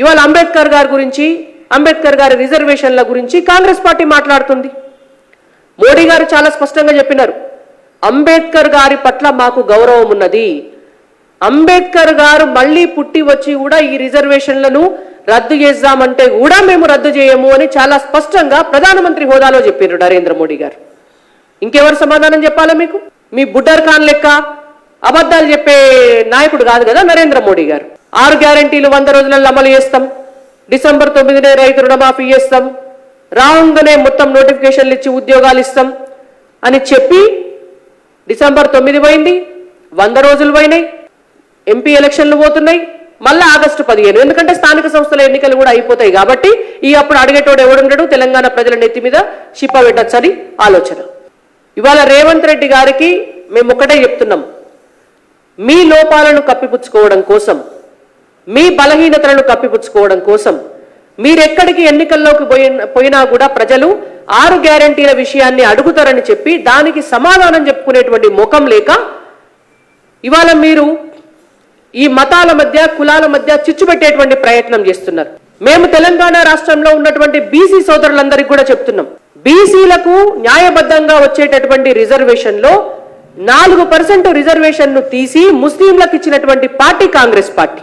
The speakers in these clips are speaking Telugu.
ఇవాళ అంబేద్కర్ గారి గురించి అంబేద్కర్ గారి రిజర్వేషన్ల గురించి కాంగ్రెస్ పార్టీ మాట్లాడుతుంది. మోడీ గారు చాలా స్పష్టంగా చెప్పినారు. అంబేద్కర్ గారి పట్ల మాకు గౌరవం ఉన్నది. అంబేద్కర్ గారు మళ్ళీ పుట్టి వచ్చి కూడా ఈ రిజర్వేషన్లను రద్దు చేద్దామంటే కూడా మేము రద్దు చేయము అని చాలా స్పష్టంగా ప్రధానమంత్రి హోదాలో చెప్పారు నరేంద్ర మోడీ గారు. ఇంకెవరు సమాధానం చెప్పాలా మీకు? మీ బుడ్డర్ ఖాన్ లెక్క అబద్ధాలు చెప్పే నాయకుడు కాదు కదా నరేంద్ర మోడీ గారు. ఆరు గ్యారంటీలు వంద రోజులలో అమలు చేస్తాం. డిసెంబర్ తొమ్మిదినే రైతు రుణమాఫీ చేస్తాం. రాంగనే మొత్తం నోటిఫికేషన్లు ఇచ్చి ఉద్యోగాలు ఇస్తాం అని చెప్పి డిసెంబర్ తొమ్మిది పోయింది. వంద రోజులు పోయినాయి. ఎంపీ ఎలక్షన్లు పోతున్నాయి. మళ్ళీ ఆగస్టు పదిహేను. ఎందుకంటే స్థానిక సంస్థల ఎన్నికలు కూడా అయిపోతాయి కాబట్టి ఈ అప్పుడు అడిగేటోడు ఎవడుండడు? తెలంగాణ ప్రజల నెత్తి మీద షిప్ప పెట్టచ్చని ఆలోచన. ఇవాళ రేవంత్ రెడ్డి గారికి మేము ఒకటే చెప్తున్నాం. మీ లోపాలను కప్పిపుచ్చుకోవడం కోసం మీ బలహీనతలను కప్పిపుచ్చుకోవడం కోసం మీరెక్కడికి ఎన్నికల్లోకి పోయిన పోయినా కూడా ప్రజలు ఆరు గ్యారంటీల విషయాన్ని అడుగుతారని చెప్పి దానికి సమాధానం చెప్పుకునేటువంటి ముఖం లేక ఇవాళ మీరు ఈ మతాల మధ్య కులాల మధ్య చిచ్చు పెట్టేటువంటి ప్రయత్నం చేస్తున్నారు. మేము తెలంగాణ రాష్ట్రంలో ఉన్నటువంటి బీసీ సోదరులందరికీ కూడా చెప్తున్నాం. బీసీలకు న్యాయబద్ధంగా వచ్చేటటువంటి రిజర్వేషన్లో నాలుగు పర్సెంట్ రిజర్వేషన్ను తీసి ముస్లింలకు ఇచ్చినటువంటి పార్టీ కాంగ్రెస్ పార్టీ.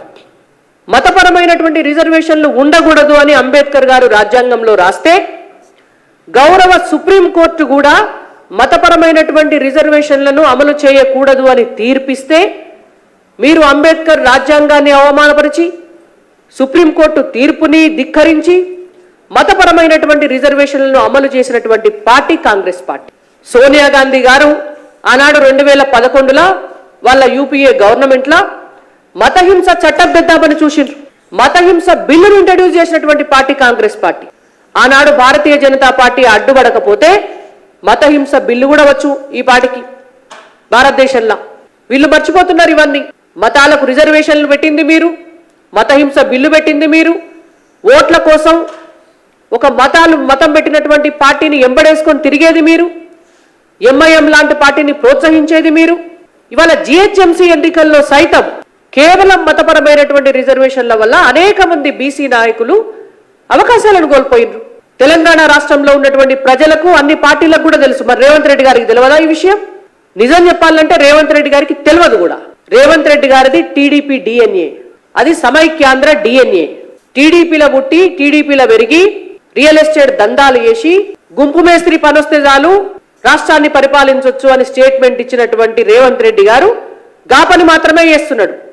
మతపరమైనటువంటి రిజర్వేషన్లు ఉండకూడదు అని అంబేద్కర్ గారు రాజ్యాంగంలో రాస్తే గౌరవ సుప్రీంకోర్టు కూడా మతపరమైనటువంటి రిజర్వేషన్లను అమలు చేయకూడదు అని తీర్పిస్తే మీరు అంబేద్కర్ రాజ్యాంగాన్ని అవమానపరిచి సుప్రీంకోర్టు తీర్పుని ధిక్కరించి మతపరమైనటువంటి రిజర్వేషన్లను అమలు చేసినటువంటి పార్టీ కాంగ్రెస్ పార్టీ. సోనియా గాంధీ గారు ఆనాడు రెండు వేల పదకొండులో వాళ్ళ యూపీఏ గవర్నమెంట్లో మతహింస చట్టం తెద్దామని చూసిండ్రు. మతహింస బిల్లును ఇంట్రడ్యూస్ చేసినటువంటి పార్టీ కాంగ్రెస్ పార్టీ. ఆనాడు భారతీయ జనతా పార్టీ అడ్డుపడకపోతే మతహింస బిల్లు కూడా వచ్చు ఈ పార్టీకి. భారతదేశంలో. వీళ్ళు మర్చిపోతున్నారు ఇవన్నీ. మతాలకు రిజర్వేషన్లు పెట్టింది మీరు. మతహింస బిల్లు పెట్టింది మీరు. ఓట్ల కోసం ఒక మతాలు మతం పెట్టినటువంటి పార్టీని ఎంబడేసుకొని తిరిగేది మీరు. ఎంఐఎం లాంటి పార్టీని ప్రోత్సహించేది మీరు. ఇవాళ జిహెచ్ఎంసీ ఎన్నికల్లో సైతం కేవలం మతపరమైనటువంటి రిజర్వేషన్ల వల్ల అనేక మంది బీసీ నాయకులు అవకాశాలను కోల్పోయినారు. తెలంగాణ రాష్ట్రంలో ఉన్నటువంటి ప్రజలకు అన్ని పార్టీలకు కూడా తెలుసు. మరి రేవంత్ రెడ్డి గారికి తెలియదా ఈ విషయం? నిజం చెప్పాలంటే రేవంత్ రెడ్డి గారికి తెలియదు కూడా. రేవంత్ రెడ్డి గారిది టీడీపీ డిఎన్ఏ అది సమైక్యాంధ్ర డిఎన్ఏ టీడీపీలో పుట్టి టీడీపీలో పెరిగి రియల్ ఎస్టేట్ దందాలు చేసి గుంపు మేస్త్రి పనొస్తే చాలు రాష్ట్రాన్ని పరిపాలించవచ్చు అని స్టేట్మెంట్ ఇచ్చినటువంటి రేవంత్ రెడ్డి గారు గాపని మాత్రమే చేస్తున్నాడు.